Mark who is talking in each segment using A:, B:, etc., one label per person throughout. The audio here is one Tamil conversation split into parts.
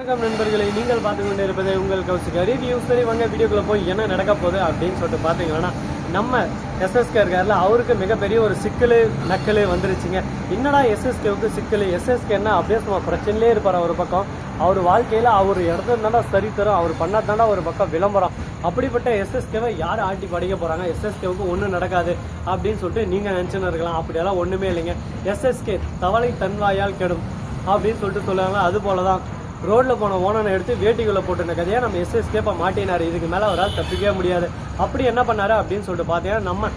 A: வணக்கம் நண்பர்களை நீங்கள் பார்த்து கொண்டு இருப்பது உங்கள் கவுசிக்க ரிவ்யூ சரி வாங்க வீடியோக்குள்ளே போய் என்ன நடக்க போகுது அப்படின்னு சொல்லிட்டு பார்த்தீங்கன்னா நம்ம எஸ்எஸ்கே இருக்கார்ல அவருக்கு மிகப்பெரிய ஒரு சிக்கல் நக்கல் வந்துருச்சுங்க. என்னடா எஸ்எஸ்கேவுக்கு சிக்கல்? எஸ்எஸ்கேன்னா அப்படியே சும்மா பிரச்சனையிலே இருப்பார் ஒரு பக்கம். அவர் வாழ்க்கையில் அவர் இடத்துல சரித்தரும் அவர் பண்ணாதாண்டா ஒரு பக்கம் விளம்பரம். அப்படிப்பட்ட எஸ்எஸ்கேவை யார் ஆட்டி படிக்க போகிறாங்க எஸ்எஸ்கேவுக்கு ஒன்றும் நடக்காது அப்படின்னு சொல்லிட்டு நீங்கள் நினச்சின்னு இருக்கலாம். அப்படியெல்லாம் ஒன்றுமே இல்லைங்க. எஸ்எஸ்கே தவளை தன்வாயால் கெடும் அப்படின்னு சொல்லிட்டு சொல்லுவாங்க. அது போல தான் ரோட்ல போன ஓனனை எடுத்து வேட்டிக்குள்ள போட்டுருந்த கதையா நம்ம எஸ்எஸ்கேப்ப மாட்டினாரு. இதுக்கு மேல அவரால் தப்பிக்கவே முடியாது. அப்படி என்ன பண்ணாரு அப்படின்னு சொல்லிட்டு பார்த்தீங்கன்னா நம்ம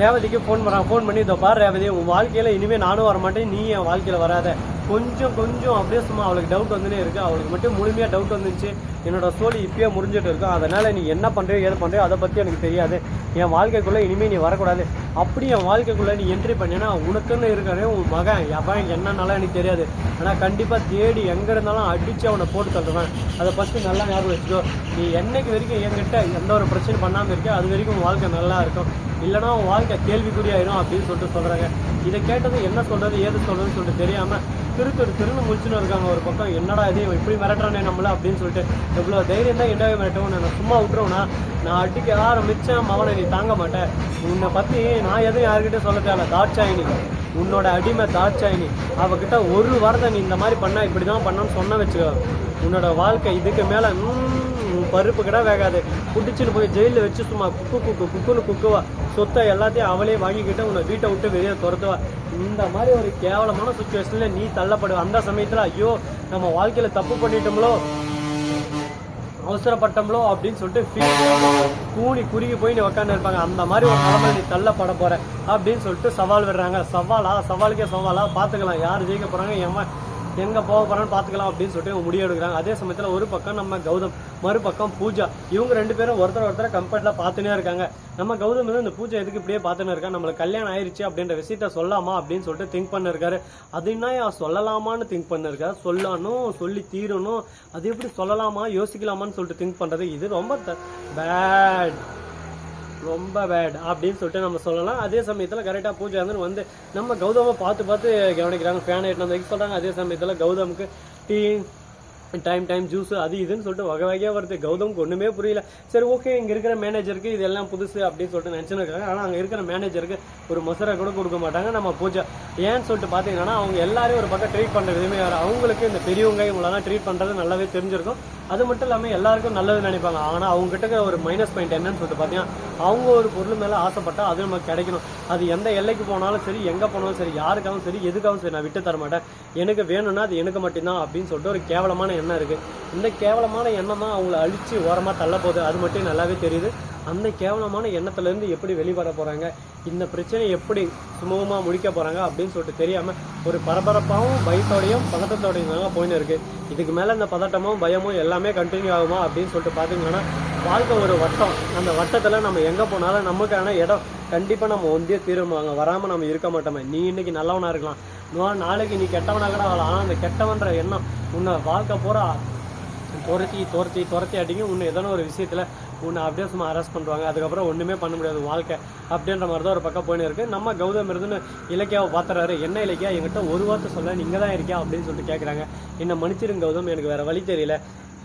A: ரேவதிக்கு ஃபோன் பண்ணுறான் ஃபோன் பண்ணி இதோ பாரு ரேவதி உன் வாழ்க்கையில இனிமே நானும் வர மாட்டேன் நீ என் வாழ்க்கையில வராத. கொஞ்சம் கொஞ்சம் அப்படியே சும்மா அவளுக்கு டவுட் வந்துனே இருக்கு. அவளுக்கு மட்டும் முழுமையாக டவுட் வந்துச்சு என்னோட சோழி இப்பயே முடிஞ்சிட்டு இருக்கும் அதனால் நீ என்ன பண்ணுறியோ ஏது பண்ணுறியோ அதை பற்றி எனக்கு தெரியாது. என் வாழ்க்கைக்குள்ளே இனிமேல் நீ வரக்கூடாது. அப்படி என் வாழ்க்கைக்குள்ளே நீ என்ட்ரி பண்ணினா உனக்குன்னு இருக்கானே உன் மகன். எவன் என்னன்னாலும் எனக்கு தெரியாது. ஆனால் கண்டிப்பாக தேடி எங்கே இருந்தாலும் அடித்து அவனை போட்டு தள்ளுவேன். அதை ஃபஸ்ட்டு நல்லா ஞாபகம் வச்சுக்கோ. நீ என்னைக்கு வரைக்கும் என்கிட்ட எந்த ஒரு பிரச்சனை பண்ணாமல் இருக்கே அது வரைக்கும் உன் வாழ்க்கை நல்லா இருக்கும். இல்லைன்னா உன் வாழ்க்கை கேள்விக்குறியாயிடும் அப்படின்னு சொல்லிட்டு சொல்கிறாங்க இதை கேட்டது என்ன சொல்கிறது ஏது சொல்கிறதுன்னு சொல்லிட்டு தெரியாமல் திரு திரு திருன்னு முடிச்சுன்னு இருக்காங்க ஒரு பக்கம். என்னடா இது இப்படி மிரட்டுறானே நம்மள அப்படின்னு சொல்லிட்டு எவ்வளோ தைரியம் தான் என்னவே மிரட்டவும் நான் சும்மா விட்டுருவேனா நான் அடிக்க ஆரம்பிச்சேன் மகனை நீ தாங்க மாட்டேன் உன்னை பற்றி நான் எதுவும் யாருக்கிட்டே சொல்ல தேவையில்ல தாட்சாயினி உன்னோட அடிமை தாட்சாயினி. அவகிட்ட ஒரு வாரத்தை நீ இந்த மாதிரி பண்ணா இப்படி தான் பண்ணணும்னு சொன்ன வச்சுக்கோ. உன்னோட வாழ்க்கை இதுக்கு மேலே பருப்பு கிட வேகாது. குடிச்சிட்டு போய் ஜெயிலில் வச்சு சும்மா குக்கு குக்கு குக்குன்னு குக்குவா. சொத்தை எல்லாத்தையும் அவளே வாங்கிக்கிட்டு உன்னை வீட்டை விட்டு வெளியே துரத்துவா. இந்த மாதிரி ஒரு கேவலமான சுச்சுவேஷன்ல நீ தள்ளப்படுவ. அந்த சமயத்துல ஐயோ நம்ம வாழ்க்கையில தப்பு பண்ணிட்டோம்லோ அவசரப்பட்டோம்லோ அப்படின்னு சொல்லிட்டு கூணி கூனி குறுகி போய் நீ உட்காந்து இருப்பாங்க. அந்த மாதிரி ஒரு நிலைமை நீ தள்ளப்பட போற அப்படின்னு சொல்லிட்டு சவால் விடுறாங்க. சவாலா சவாலுக்கே சவாலா. பாத்துக்கலாம் யார் ஜெயிக்க போறாங்க? எவன் எங்கே போக போகிறான்னு பார்த்துக்கலாம் அப்படின்னு சொல்லிட்டு இவங்க முடிவு எடுக்கிறாங்க. அதே சமயத்தில் ஒரு பக்கம் நம்ம கௌதம் மறுபக்கம் பூஜா. இவங்க ரெண்டு பேரும் ஒருத்தர் ஒருத்தர் கம்ஃபர்ட்டாக பார்த்துனே இருக்காங்க. நம்ம கௌதம் வந்து இந்த பூஜை எதுக்கு இப்படியே பார்த்துன்னு இருக்கா நம்மளுக்கு கல்யாணம் ஆயிடுச்சு அப்படின்ற விஷயத்த சொல்லலாமா அப்படின்னு சொல்லிட்டு திங்க் பண்ணிருக்காரு. அது என்ன சொல்லலாமான்னு திங்க் பண்ணிருக்காரு. சொல்லணும் சொல்லி தீரணும். அது எப்படி சொல்லலாமா யோசிக்கலாமான்னு சொல்லிட்டு திங்க் பண்ணுறது இது ரொம்ப பேட் ரொம்ப பேட் அப்படின்னு சொல்லிட்டு நம்ம சொல்லலாம். அதே சமயத்தில் கரெக்டாக பூஜை வந்து வந்து நம்ம கௌதமை பார்த்து பார்த்து கவனிக்கிறாங்க. ஃபேன் எட்டு வந்து சொல்கிறாங்க அதே சமயத்தில் கௌதமுக்கு டீ டைம் டைம் ஜூஸ் அது இதுன்னு சொல்லிட்டு வகை வகையாக வருது. கௌதமுக்கு ஒன்றுமே புரியல. சரி ஓகே இங்கே இருக்கிற மேனேஜருக்கு இதெல்லாம் புதுசு அப்படின்னு சொல்லிட்டு நினச்சின்னு இருக்காங்க ஆனால் அங்கே இருக்கிற மேனேஜருக்கு ஒரு மொசரை கூட கொடுக்க மாட்டாங்க. நம்ம பூஜை. ஏன்னு சொல்லிட்டு பார்த்தீங்கன்னா அவங்க எல்லாரையும் ஒரு பக்கம் ட்ரீட் பண்ணுற விதமே வேறு. அவங்களுக்கு இந்த பெரியவங்க இவங்களெல்லாம் ட்ரீட் பண்ணுறது நல்லாவே தெரிஞ்சிருக்கும். அது மட்டும் இல்லாமல் எல்லாருக்கும் நல்லது நினைப்பாங்க. ஆனால் அவங்ககிட்ட இருக்கிற ஒரு மைனஸ் பாயிண்ட் என்னன்னு சொல்லிட்டு பார்த்தீங்கன்னா அவங்க ஒரு பொருள் மேலே ஆசைப்பட்டால் அது நமக்கு கிடைக்கணும். அது எந்த எல்லைக்கு போனாலும் சரி எங்கே போனாலும் சரி யாருக்காகவும் சரி எதுக்காகவும் சரி நான் விட்டு தர மாட்டேன். எனக்கு வேணும்னா அது எனக்கு மட்டும்தான் அப்படின்னு சொல்லிட்டு ஒரு கேவலமான எண்ணம் இருக்குது இந்த கேவலமான எண்ணம் தான் அவங்கள அழிச்சு ஓரமாக தள்ள போகுது. அது மட்டும் நல்லாவே தெரியுது. அந்த கேவலமான எண்ணத்துலேருந்து எப்படி வெளிவர போகிறாங்க இந்த பிரச்சனை எப்படி சுமூகமாக முடிக்க போகிறாங்க அப்படின்னு சொல்லிட்டு தெரியாமல் ஒரு பரபரப்பாகவும் பயத்தோடையும் பதட்டத்தோடையும் தாங்க போயின்னு இருக்குது இதுக்கு மேலே இந்த பதட்டமும் பயமும் எல்லாமே கண்டினியூ ஆகுமா அப்படின்னு சொல்லிட்டு பார்த்தீங்கன்னா வாழ்க்கை ஒரு வட்டம். அந்த வட்டத்தில் நம்ம எங்கே போனாலும் நமக்கான இடம் கண்டிப்பாக நம்ம ஒந்தியே தீருமாங்க வராமல் நம்ம இருக்க மாட்டோமே. நீ இன்னைக்கு நல்லவனாக இருக்கலாம். இன்னும் நாளைக்கு நீ கெட்டவனாக கூட ஆகலாம் ஆனால் அந்த கெட்டவன்ற எண்ணம் உன்னை வாழ்க்கை பூரா துரத்தி துரத்தி துரத்தி அடிங்க உன்னை ஏதோ ஒரு விஷயத்தில் உன்னை அப்படியே சும்மா அரெஸ்ட் பண்ணுவாங்க அதுக்கப்புறம் ஒன்றுமே பண்ண முடியாது வாழ்க்கை. அப்படின்ற மாதிரி தான் ஒரு பக்கம் போயின்னு இருக்கு. நம்ம கௌதம் இருந்துன்னு இலக்கியாவை பார்த்துறாரு. என்ன இலக்கியா? என்கிட்ட ஒரு வார்த்தை சொல்ல நீங்கள் தான் இருக்கியா? அப்படின்னு சொல்லிட்டு கேட்குறாங்க என்ன மன்னிச்சிருங்க கௌதம் எனக்கு வேறு வழி தெரியல.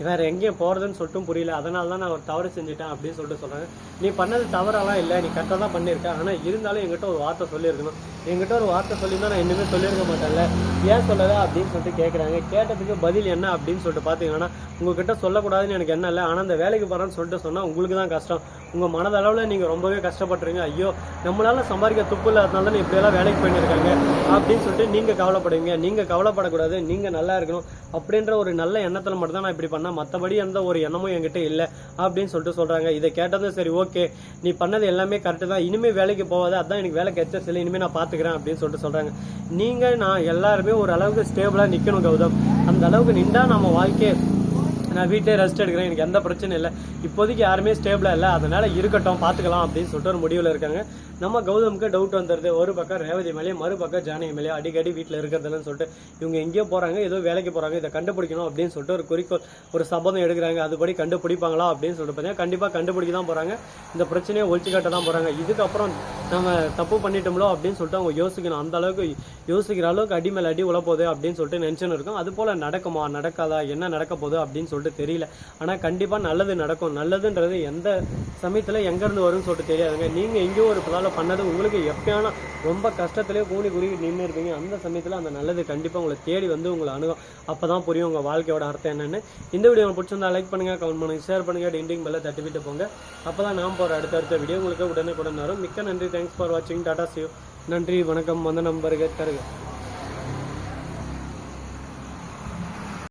A: வேறு எங்கேயும் போகிறதுன்னு சொல்லிட்டும் புரியல. அதனால தான் நான் ஒரு தவறு செஞ்சுட்டேன் அப்படின்னு சொல்லிட்டு சொல்கிறாங்க நீ பண்ணது தவறெல்லாம் இல்லை. நீ கரெக்டாக தான் பண்ணியிருக்க. ஆனால் இருந்தாலும் எங்கிட்ட ஒரு வார்த்தை சொல்லியிருக்கணும். எங்கிட்ட ஒரு வார்த்தை சொல்லியிருந்தா நான் இன்னுமே சொல்லியிருக்க மாட்டேன்ல. ஏன் சொல்லலை அப்படின்னு சொல்லிட்டு கேட்குறாங்க கேட்டதுக்கு பதில் என்ன அப்படின்னு சொல்லிட்டு பார்த்தீங்கன்னா உங்ககிட்ட சொல்லக்கூடாதுன்னு எனக்கு என்ன இல்லை. ஆனால் அந்த வேலைக்கு போகிறேன்னு சொல்லிட்டு சொன்னால் உங்களுக்கு தான் கஷ்டம். உங்கள் மனதளவில் நீங்கள் ரொம்பவே கஷ்டப்பட்டுருங்க. ஐயோ நம்மளால் சம்பாதிக்க துப்பு இல்லாதனால தான் இப்படியெல்லாம் வேலைக்கு போயிருக்காங்க அப்படின்னு சொல்லிட்டு நீங்கள் கவலைப்படுவீங்க. நீங்கள் கவலைப்படக்கூடாது. நீங்கள் நல்லா இருக்கணும். அப்படின்ற ஒரு நல்ல எண்ணத்தில் மட்டும் தான் நான் இப்படி பண்ணேன். மற்றபடி எந்த ஒரு எண்ணமும் என்கிட்ட இல்லை அப்படின்னு சொல்லிட்டு சொல்கிறாங்க இதை கேட்டதும் சரி ஓகே. நீ பண்ணது எல்லாமே கரெக்டு தான். இனிமேல் வேலைக்கு போகாத. அதான் எனக்கு வேலை கிடைச்ச சரி இனிமேல் நான் பார்த்துக்கிறேன் அப்படின்னு சொல்லிட்டு சொல்கிறாங்க நீங்கள் நான் எல்லாருமே ஒரு அளவுக்கு ஸ்டேபிளாக நிற்கணும் கௌதம். அந்த அளவுக்கு நின்றா நம்ம வாழ்க்கையை நான் வீட்டிலே ரெஸ்ட் எடுக்கிறேன். எனக்கு எந்த பிரச்சனையும் இல்லை. இப்போதைக்கு யாருமே ஸ்டேபிளாக இல்லை. அதனால இருக்கட்டும் பார்த்துக்கலாம் அப்படின்னு சொல்லிட்டு ஒரு முடிவில் இருக்காங்க. நம்ம கௌதமுக்கு டவுட் வந்துடுது ஒரு பக்கம் ரேவதி மேலேயும் மறுபக்கம் ஜானகி மேலேயும் அடிக்கடி வீட்டில் இருக்கிறதுலன்னு சொல்லிட்டு இவங்க எங்கேயோ போகிறாங்க ஏதோ வேலைக்கு போகிறாங்க இதை கண்டுபிடிக்கணும் அப்படின்னு சொல்லிட்டு ஒரு குறிக்கோள் ஒரு சபதம் எடுக்கிறாங்க. அதுபடி கண்டுபிடிப்பாங்களா அப்படின்னு சொல்லிட்டு பார்த்தீங்கன்னா கண்டிப்பாக கண்டுபிடிக்க தான் போகிறாங்க இந்த பிரச்சனையை ஒழிச்சு கட்ட தான் போகிறாங்க இதுக்கப்புறம் நம்ம தப்பு பண்ணிட்டோம்லோ அப்படின்னு சொல்லிட்டு அவங்க யோசிக்கணும். அந்த அளவுக்கு யோசிக்கிற அளவுக்கு அடி மேலே அடி உழப்போகுது அப்படின்னு சொல்லிட்டு நினச்சுன்னு இருக்கும். அது போல் நடக்குமா நடக்காதா என்ன நடக்க போகுது அப்படின்னு சொல்லிட்டு தெரியல. ஆனா கண்டிப்பா நல்லது நடக்கும். நல்லதுன்றது எந்த சமயத்துல எங்க இருந்து வரும்னு சொல்லிட்டு தெரியாதுங்க. நீங்க எங்கேயோ ஒரு பிளால பண்ணது உங்களுக்கு எப்பயானா ரொம்ப கஷ்டத்துலேயே கூணி குறுகி நின்று இருப்பீங்க. அந்த சமயத்தில் அந்த நல்லது கண்டிப்பாக உங்களை தேடி வந்து உங்களை அணுகும். அப்பதான் புரியும் உங்கள் வாழ்க்கையோட அர்த்தம் என்னென்னு. இந்த வீடியோ பிடிச்சிருந்தா லைக் பண்ணுங்க கமெண்ட் பண்ணுங்க ஷேர் பண்ணுங்க டிண்டிங் பெல்ல தட்டி விட்டு போங்க. அப்போ தான் நான் போகிற அடுத்தடுத்த வீடியோ உங்களுக்கு உடனே உடனே வரும். மிக்க நன்றி. தேங்க்ஸ் ஃபார் வாட்சிங் டாடா சிவ் நன்றி வணக்கம். வந்த நம்பருக்கு தருங்க